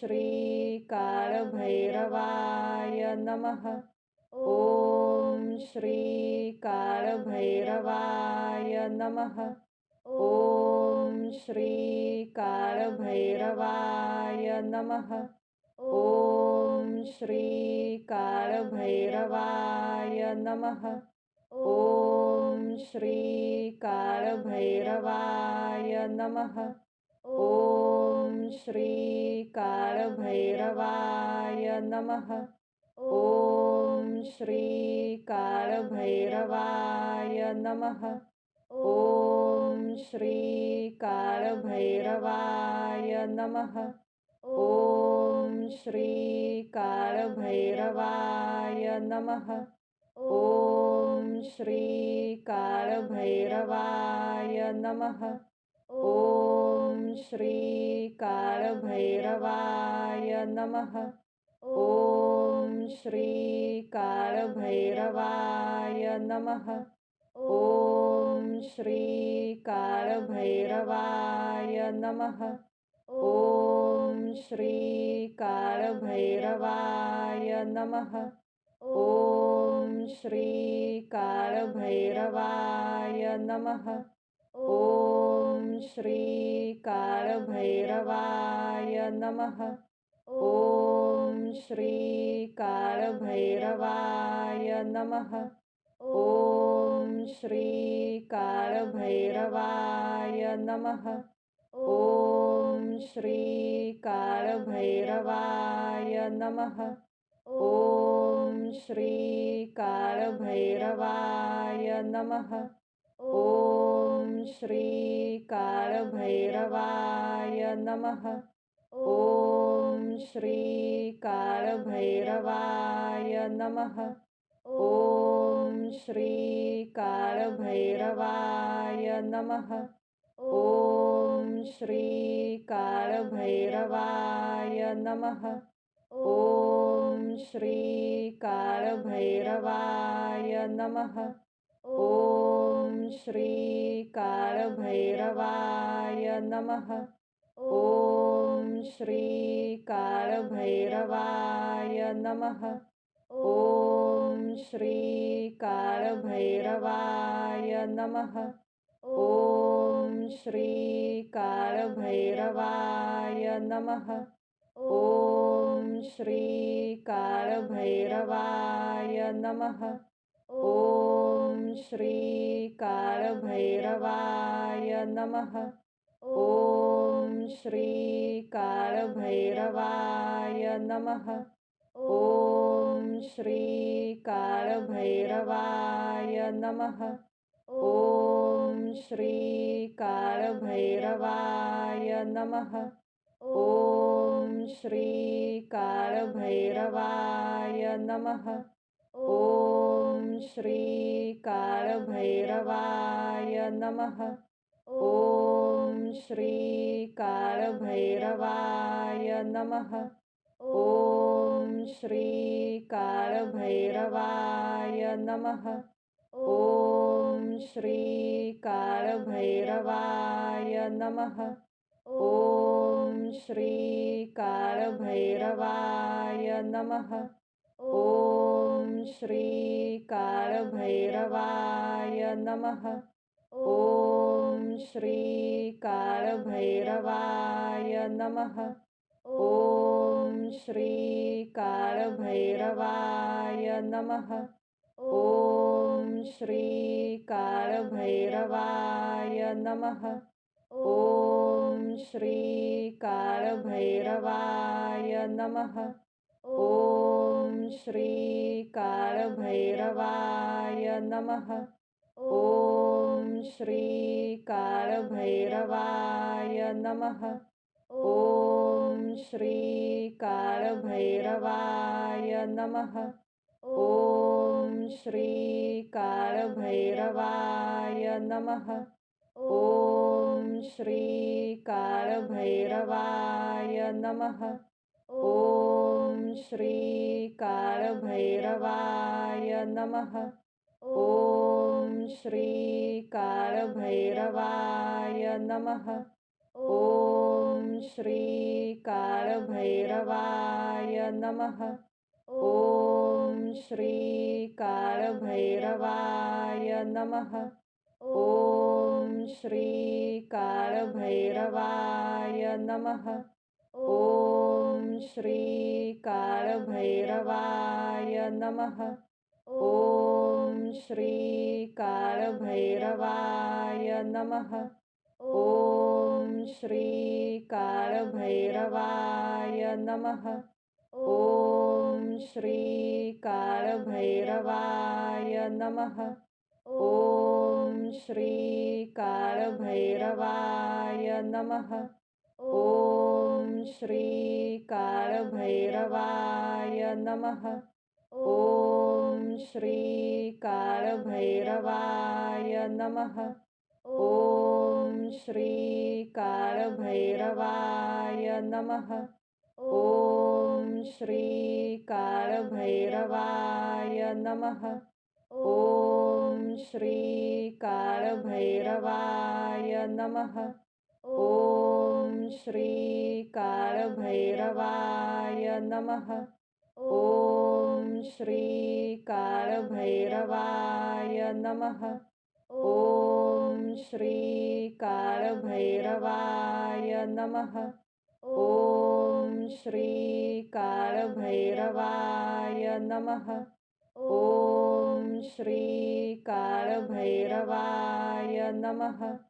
श्रीकाळभैरवाय नमः। ॐ श्रीकाळभैरवाय नमः। ॐ श्रीकाळभैरवाय नमः। ॐ श्रीकाळभैरवाय नमः। ॐ श्रीकाळभैरवाय नमः। ॐ श्रीकाळभैरवाय नमः। ॐ श्रीकाळभैरवाय नमः। ॐ श्रीकाळभैरवाय नमः। ॐ श्रीकाळभैरवाय नमः। ॐ श्रीकाळभैरवाय नमः। ॐ श्रीकाळभैरवाय नमः। ॐ श्रीकाळभैरवाय नमः। ॐ श्रीकाळभैरवाय नमः। ॐ श्रीकाळभैरवाय नमः। ॐ श्रीकाळभैरवाय नमः। ॐ श्रीकाळभैरवाय नमः। ॐ श्रीकाळभैरवाय नमः। ॐ श्रीकाळभैरवाय नमः। ॐ श्रीकाळभैरवाय नमः। ॐ श्रीकाळभैरवाय नमः। ॐ श्रीकाळभैरवाय नमः। ॐ श्रीकाळभैरवाय नमः। ॐ श्रीकाळभैरवाय नमः। ॐ श्रीकाळभैरवाय नमः। ॐ श्रीकाळभैरवाय नमः। ॐ श्रीकाळभैरवाय नमः। ॐ श्रीकाळभैरवाय नमः। ॐ श्रीकाळभैरवाय नमः। ॐ श्रीकाळभैरवाय नमः। ॐ श्रीकाळभैरवाय नमः। ॐ श्रीकाळभैरवाय नमः। ॐ श्रीकाळभैरवाय नमः। ॐ श्रीकाळभैरवाय नमः। ॐ श्रीकाळभैरवाय नमः। ॐ श्रीकाळभैरवाय नमः। ॐ श्रीकाळभैरवाय नमः। ॐ श्रीकाळभैरवाय नमः। ॐ श्रीकाळभैरवाय नमः। ॐ श्रीकाळभैरवाय नमः। ॐ श्रीकाळभैरवाय नमः। ॐ श्रीकाळभैरवाय नमः। ॐ श्रीकाळभैरवाय नमः। ॐ श्रीकाळभैरवाय नमः। ॐ श्रीकाळभैरवाय नमः। ॐ श्रीकाळभैरवाय नमः। ॐ श्रीकाळभैरवाय नमः। ॐ श्रीकाळभैरवाय नमः। ॐ श्रीकाळभैरवाय नमः। ॐ श्रीकाळभैरवाय नमः। ॐ श्रीकाळभैरवाय नमः। ॐ श्री काल भैरवाय नमः। ॐ भैरवाय नमः। ॐ भैरवाय नमः। ॐ भैरवाय नमः। ॐ भैरवाय नमः। श्रीकालभैरवाय नमः। ॐ श्रीकालभैरवाय नमः। ॐ श्रीकालभैरवाय नमः। ॐ श्रीकालभैरवाय नमः। ॐ श्रीकालभैरवाय नमः। ॐ श्री काल श्रीकालभैरवाय नमः। ॐ श्रीकालभैरवाय नमः। ॐ श्रीकालभैरवाय नमः। ॐ श्रीकालभैरवाय नमः। ॐ भैरवाय नमः। ॐ श्रीकालभैरवाय नमः। ॐ नम नमः। ॐ श्रीकालभैरवाय नमः। ॐ श्रीकालभैरवाय नमः। ॐ श्रीकालभैरवाय नमः।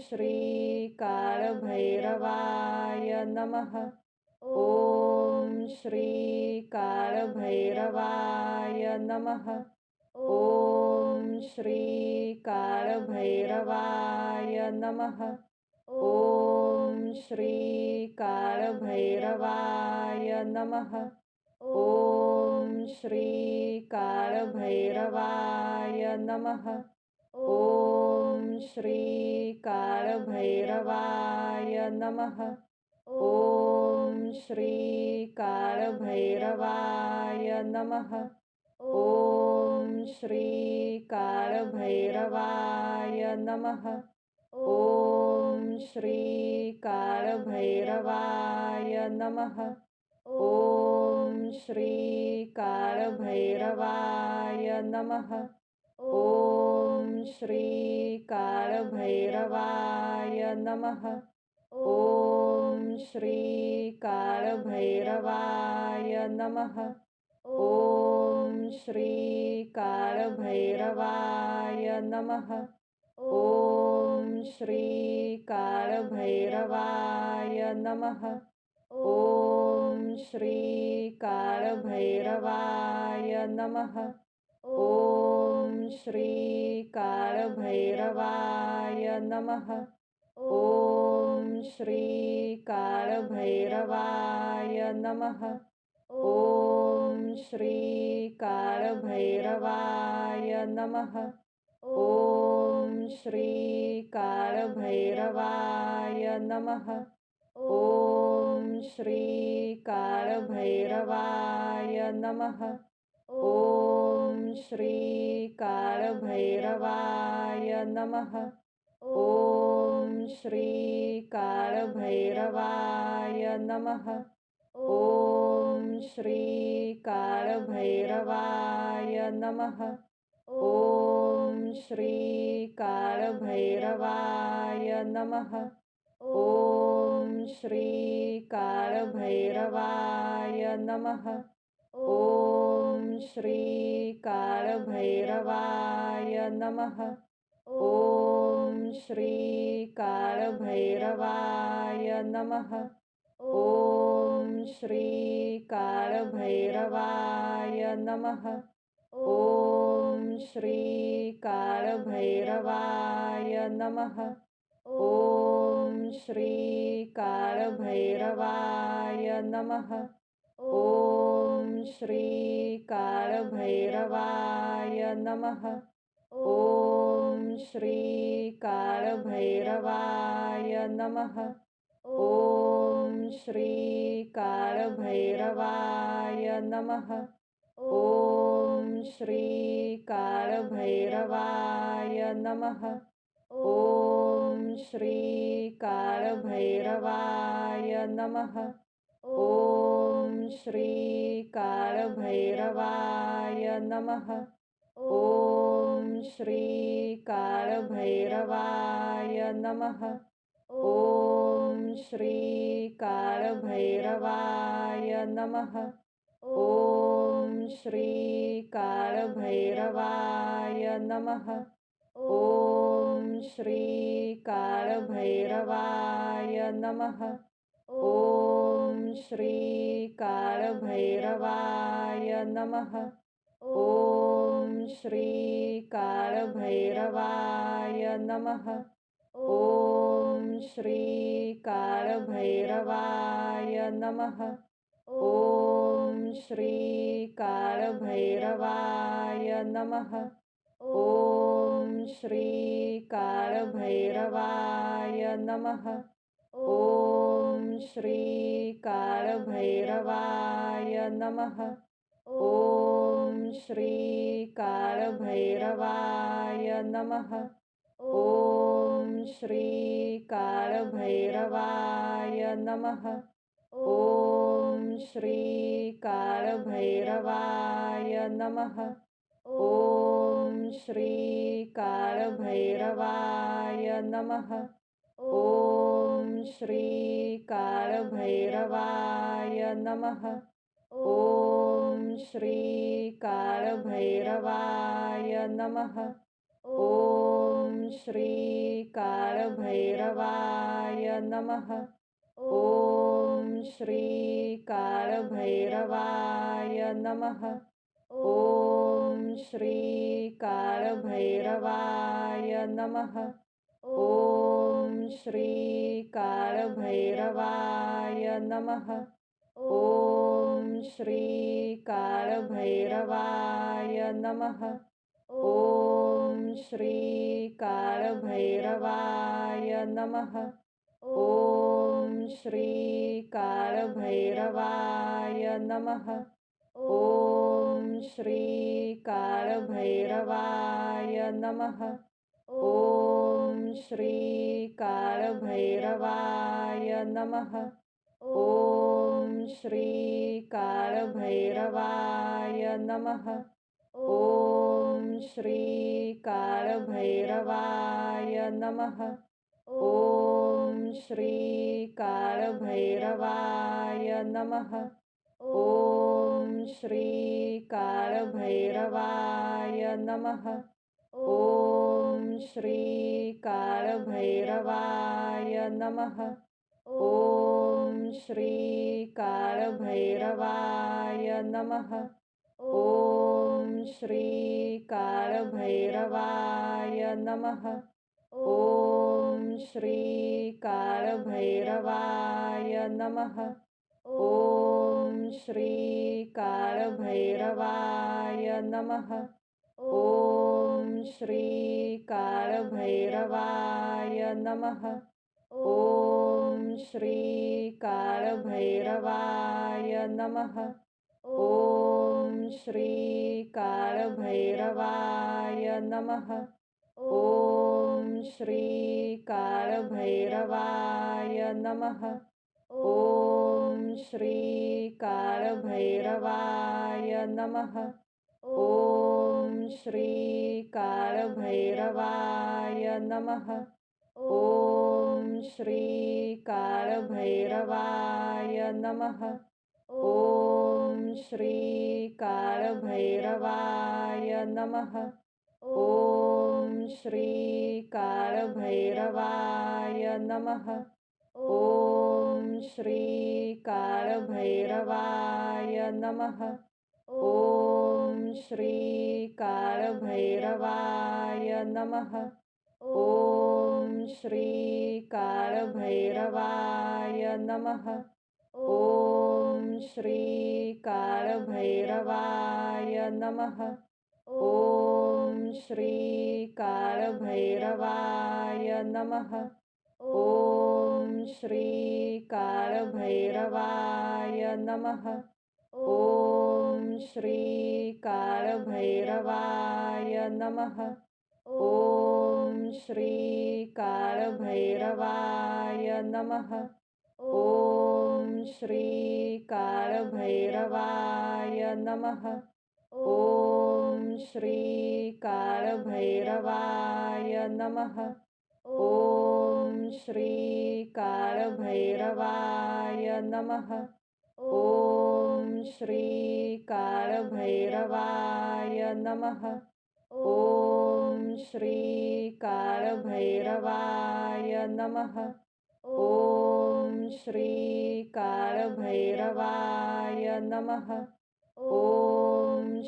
श्री काल भैरवाय नमः। ॐ भैरवाय नमः। ॐ भैरवाय नमः। ॐ भैरवाय नमः। ॐ भैरवाय नमः। श्रीकालभैरवाय नमः। ॐ श्रीकालभैरवाय नमः। ॐ श्रीकालभैरवाय नमः। ॐ श्रीकालभैरवाय नमः। ॐ श्रीकालभैरवाय नमः। ॐ श्रीकालभैरवाय नमः। ॐ श्रीकालभैरवाय नमः। ॐ श्रीकालभैरवाय नमः। ॐ श्रीकालभैरवाय नमः। ॐ श्रीकालभैरवाय नमः। ॐ श्री कालभैरवाय नमः। ॐ श्रीकालभैरवाय नमः। ॐ श्रीकालभैरवाय नमः। ॐ श्रीकालभैरवाय नमः। ॐ भैरवाय नमः। ॐ श्री काल भैरवाय नमः। ॐ भैरवाय नमः। ॐ भैरवाय नमः। ॐ भैरवाय नमः। ॐ भैरवाय नमः। ॐ श्रीकालभैरवाय नमः। ॐ श्रीकालभैरवाय नमः। ॐ श्रीकालभैरवाय नमः। ॐ श्रीकालभैरवाय नमः। ॐ श्रीकालभैरवाय नमः। ॐ श्रीकालभैरवाय नमः। ॐ श्रीकालभैरवाय नमः। ॐ श्रीकालभैरवाय नमः। ॐ श्रीकालभैरवाय नमः। ॐ श्रीकालभैरवाय नमः। श्रीकालभैरवाय नमः। ॐ श्रीकालभैरवाय नमः। ॐ श्रीकालभैरवाय नमः। ॐ श्रीकालभैरवाय नमः। ॐ श्रीकालभैरवाय नमः। ॐ श्री काल श्रीकालभैरवाय नमः। ॐ श्रीकालभैरवाय नमः। ॐ श्रीकालभैरवाय नमः। ॐ श्रीकालभैरवाय नमः। ॐ भैरवाय नमः। ॐ श्रीकालभैरवाय नमः। ॐ श्रीकालभैरवाय नमः। ॐ श्रीकालभैरवाय नमः। ॐ श्रीकालभैरवाय नमः। ॐ श्रीकालभैरवाय नमः। ॐ श्रीकालभैरवाय नमः। ॐ भैरवाय नमः। ॐ भैरवाय नमः। ॐ भैरवाय नमः। ॐ भैरवाय नमः। ॐ श्रीकालभैरवाय नमः। ॐ श्रीकालभैरवाय नमः। ॐ श्रीकालभैरवाय नमः। ॐ श्रीकालभैरवाय नमः। ॐ श्रीकालभैरवाय नमः। ॐ श्री काल भैरवाय नमः। ॐ भैरवाय नमः। ॐ भैरवाय नमः। ॐ भैरवाय नमः। ॐ भैरवाय नमः। श्रीकालभैरवाय नमः। ॐ श्रीकालभैरवाय नमः। ॐ श्रीकालभैरवाय नमः। ॐ श्रीकालभैरवाय नमः। ॐ श्रीकालभैरवाय नमः। ॐ श्री काळभैरवाय नमः। ॐ श्री काळभैरवाय नमः। ॐ श्री काळभैरवाय नमः। ॐ श्री काळभैरवाय नमः। ॐ श्री काळभैरवाय नमः। ॐ श्रीकालभैरवाय नमः। ॐ श्रीकालभैरवाय नमः। ॐ श्रीकालभैरवाय नमः। ॐ श्रीकालभैरवाय नमः। ॐ श्रीकालभैरवाय नमः। ॐ श्री काल भैरवाय नमः। ॐ भैरवाय नमः। ॐ भैरवाय नमः। ॐ भैरवाय नमः। ॐ भैरवाय नमः। श्रीकालभैरवाय नमः। ॐ श्रीकालभैरवाय नमः। ॐ श्रीकालभैरवाय नमः। ॐ श्रीकालभैरवाय नमः। ॐ श्रीकालभैरवाय नमः। ॐ श्री कालभरवाय नमः। ॐ भैरवाय नमः। ॐ भैरवाय नमः। ॐ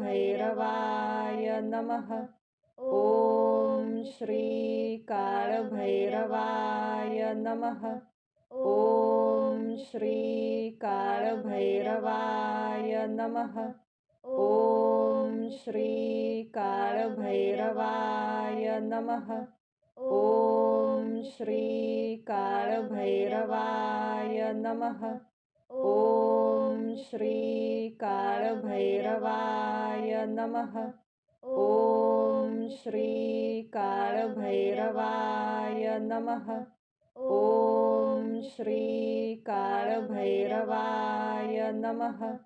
भैरवाय नमः। ॐ भैरवाय नमः। ॐ श्री काल भैरवाय नमः। ॐ भैरवाय नमः। ॐ भैरवाय नमः। ॐ भैरवाय नमः। ॐ भैरवाय नमः। श्री कालभरवाय नमः।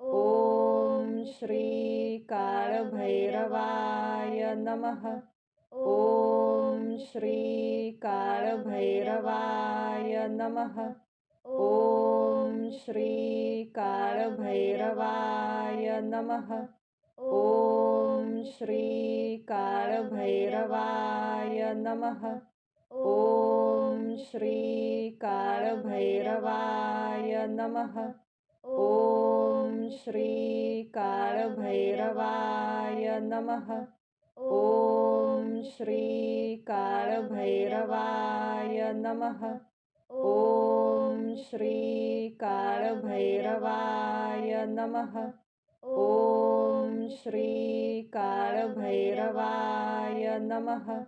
ॐ भैरवाय नमः। ॐ भैरवाय नमः। ॐ भैरवाय नमः। ॐ भैरवाय नमः। ॐ श्रीकालभैरवाय नमः। ॐ श्रीकालभैरवाय नमः। ॐ श्रीकालभैरवाय नमः। ॐ श्रीकालभैरवाय नमः। ॐ श्रीकालभैरवाय नमः।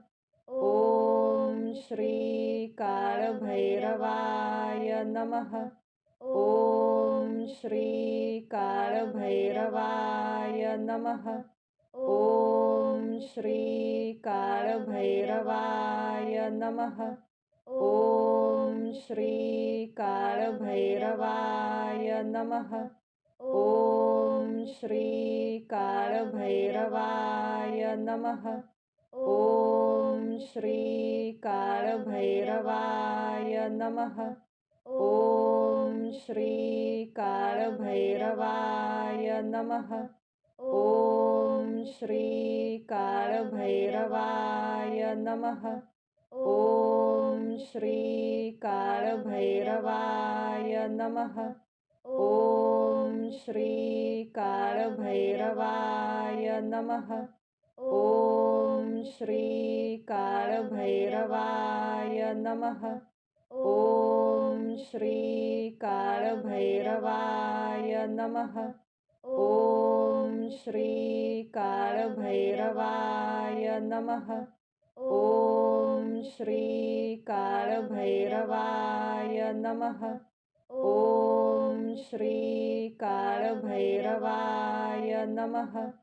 ॐ श्री काल भैरवाय नमः। ॐ भैरवाय नमः। ॐ भैरवाय नमः। ॐ भैरवाय नमः। ॐ भैरवाय नमः। ॐ श्रीकालभैरवाय नमः। ॐ श्रीकालभैरवाय नमः। ॐ श्रीकालभैरवाय नमः। ॐ श्रीकालभैरवाय नमः। ॐ श्रीकालभैरवाय नमः। श्री काल भैरवाय नमः। ॐ भैरवाय नमः। ॐ भैरवाय नमः। ॐ भैरवाय नमः। ॐ भैरवाय नमः।